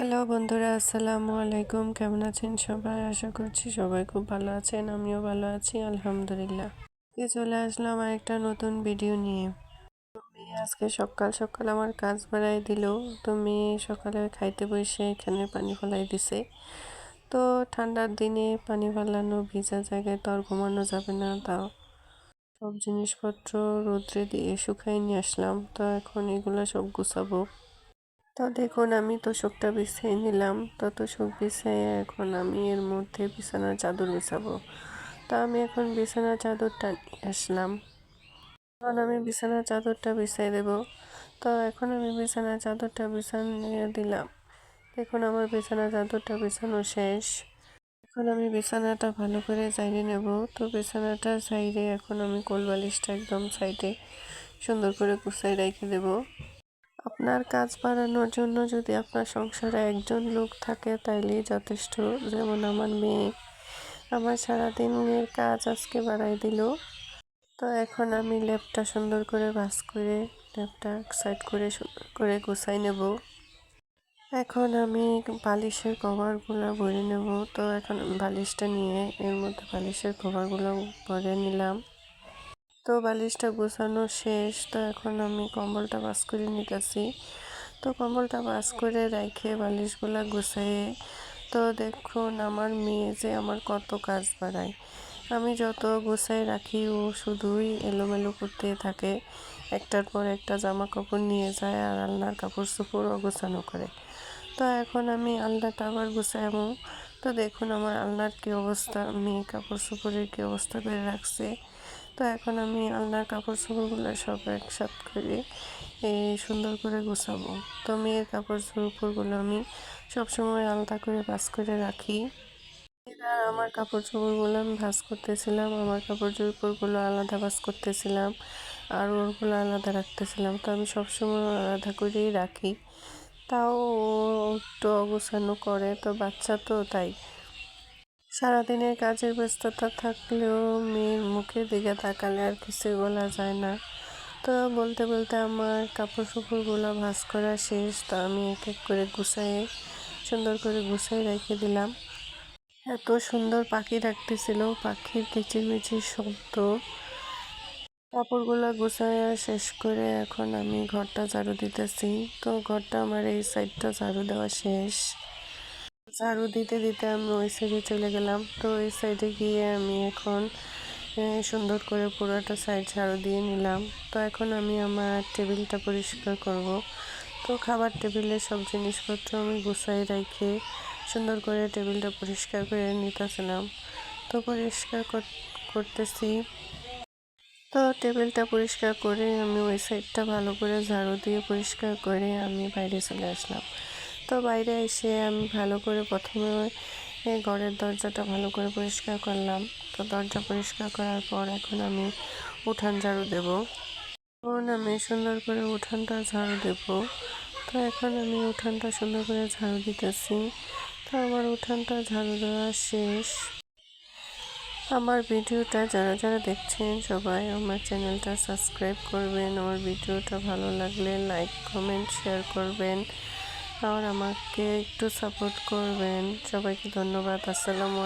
Hello বন্ধুরা, আসসালামু আলাইকুম। কেমন আছেন সবাই? আশা করছি সবাই খুব ভালো আছেন, আমিও ভালো আছি, আলহামদুলিল্লাহ। আজকে চলে আসলাম একটা নতুন ভিডিও নিয়ে। তুমি আজকে সকাল সকাল আমার কাজ বাড়াই দিল। তুমি সকালে খাইতে বসে এখানে পানি ফলাই দিছে। তো ঠান্ডার দিনে পানি ফেলানো, ভিজা জায়গায় তো আর ঘুমানো যাবে না, তাও সব জিনিসপত্র রোদ্রে দিয়ে শুকাই নিয়ে আসলাম। তো এখন এগুলো সব গুছাবো। তো দেখুন, আমি তোষকটা বিছিয়ে নিলাম। তো তোষক বিছিয়ে এখন আমি এর মধ্যে বিছানার চাদর বিছাবো। তো আমি এখন বিছানার চাদরটা আসলাম। এখন আমি বিছানার চাদরটা বিছিয়ে দেব। তো এখন আমি বিছানার চাদরটা বিছানিয়ে দিলাম। দেখুন, আমার বিছানার চাদরটা বিছানো শেষ। এখন আমি বিছানাটা ভালো করে জাইরে নেব। তো বিছানাটা সাইডে এখন আমি কোলবালিশটা একদম সাইডে সুন্দর করে গুছাই রেখে দেবো। আপনার কাজ বাড়ানোর জন্য যদি আপনার সংসারে একজন লোক থাকে, তাইলেই যথেষ্ট। যেমন আমার মেয়ে। আমার সারাদিনের কাজ আজকে বাড়াই দিল। তো এখন আমি লেপটা সুন্দর করে ভাস করে লেপটা সাইড করে সুন্দর করে গুছাই নেব। এখন আমি বালিশের কভারগুলো ভরে নেব। তো এখন বালিশটা নিয়ে এর মধ্যে বালিশের কভারগুলো ভরে নিলাম। তো বালিশটা গোছানো শেষ। তো এখন আমি কম্বলটা বাস করে নিতেছি। তো কম্বলটা বাস করে রেখে বালিশগুলা গুছাইয়ে তো দেখুন আমার মেয়ে যে আমার কত কাজ বাড়ায়। আমি যত গোছাই রাখি ও শুধুই এলোমেলো করতে থাকে। একটার পর একটা জামা কাপড় নিয়ে যায় আর আলনার কাপড় চোপড়ও গোছানো করে। তো এখন আমি আলনাটা আবার গুছাবো। তো দেখুন আমার আলনার কী অবস্থা, মেয়ে কাপড় চোপড়ের কী অবস্থা করে রাখছে। তো এখন আমি আলনার কাপড় চোপড়গুলো সব একসাথ করে সুন্দর করে গুছাবো। তো মেয়ের কাপড় চোপড়গুলো আমি সবসময় আলাদা করে বাস করে রাখি। আর আমার কাপড় চোপড়গুলো আমি ভাস করতেছিলাম, আমার কাপড় চোপড়গুলো আলাদা ভাস করতেছিলাম, আর ওরগুলো আলাদা রাখতেছিলাম। তো আমি সবসময় আলাদা করেই রাখি। তাও একটু অগোছানো করে, তো বাচ্চা তো তাই। সারাদিনের কাজের ব্যস্ততা থাকলেও মেয়ের মুখের দিকে তাকালে আর কিছুই বলা যায় না। তো বলতে বলতে আমার কাপড় চোপড়গুলো ভাস করা শেষ, তো আমি এক এক করে গুছাই সুন্দর করে গুছাই রেখে দিলাম। এত সুন্দর পাখি ডাকতেছিল পাখির কিচিরমিচির শব্দ। কাপড়গুলো গুছায় শেষ করে এখন আমি ঘরটা ঝাড়ু দিতেছি। তো ঘরটা আমার এই সাইডটা ঝাড়ু দেওয়া শেষ। ঝাড়ু দিতে দিতে আমি ওই সাইডে চলে গেলাম। তো ওই সাইডে গিয়ে আমি এখন সুন্দর করে পুরোটা সাইড ঝাড়ু দিয়ে নিলাম। তো এখন আমি আমার টেবিলটা পরিষ্কার করব। তো খাবার টেবিলে সব জিনিসপত্র আমি গুছাই রেখে সুন্দর করে টেবিলটা পরিষ্কার করে নিতেছিলাম। তো পরিষ্কার করতেছি। তো টেবিলটা পরিষ্কার করে আমি ওই সাইডটা ভালো করে ঝাড়ু দিয়ে পরিষ্কার করে আমি বাইরে চলে আসলাম। তো বাইরে এসে আমি ভালো করে প্রথমে ঘরের দরজাটা ভালো করে পরিষ্কার করলাম। তো দরজা পরিষ্কার করার পর এখন আমি উঠান ঝাড়ু দেব। এখন আমি সুন্দর করে উঠানটা ঝাড়ু দেব। তো এখন আমি উঠানটা সুন্দর করে ঝাড়ু দিতেছি। তো আমার উঠানটা ঝাড়ু দেওয়া শেষ। আমার ভিডিওটা যারা যারা দেখছেন সবাই আমার চ্যানেলটা সাবস্ক্রাইব করবেন। আমার ভিডিওটা ভালো লাগলে লাইক, কমেন্ট, শেয়ার করবেন। আর আমাকে একটু সাপোর্ট করবেন। সবাইকে ধন্যবাদ আসসালামু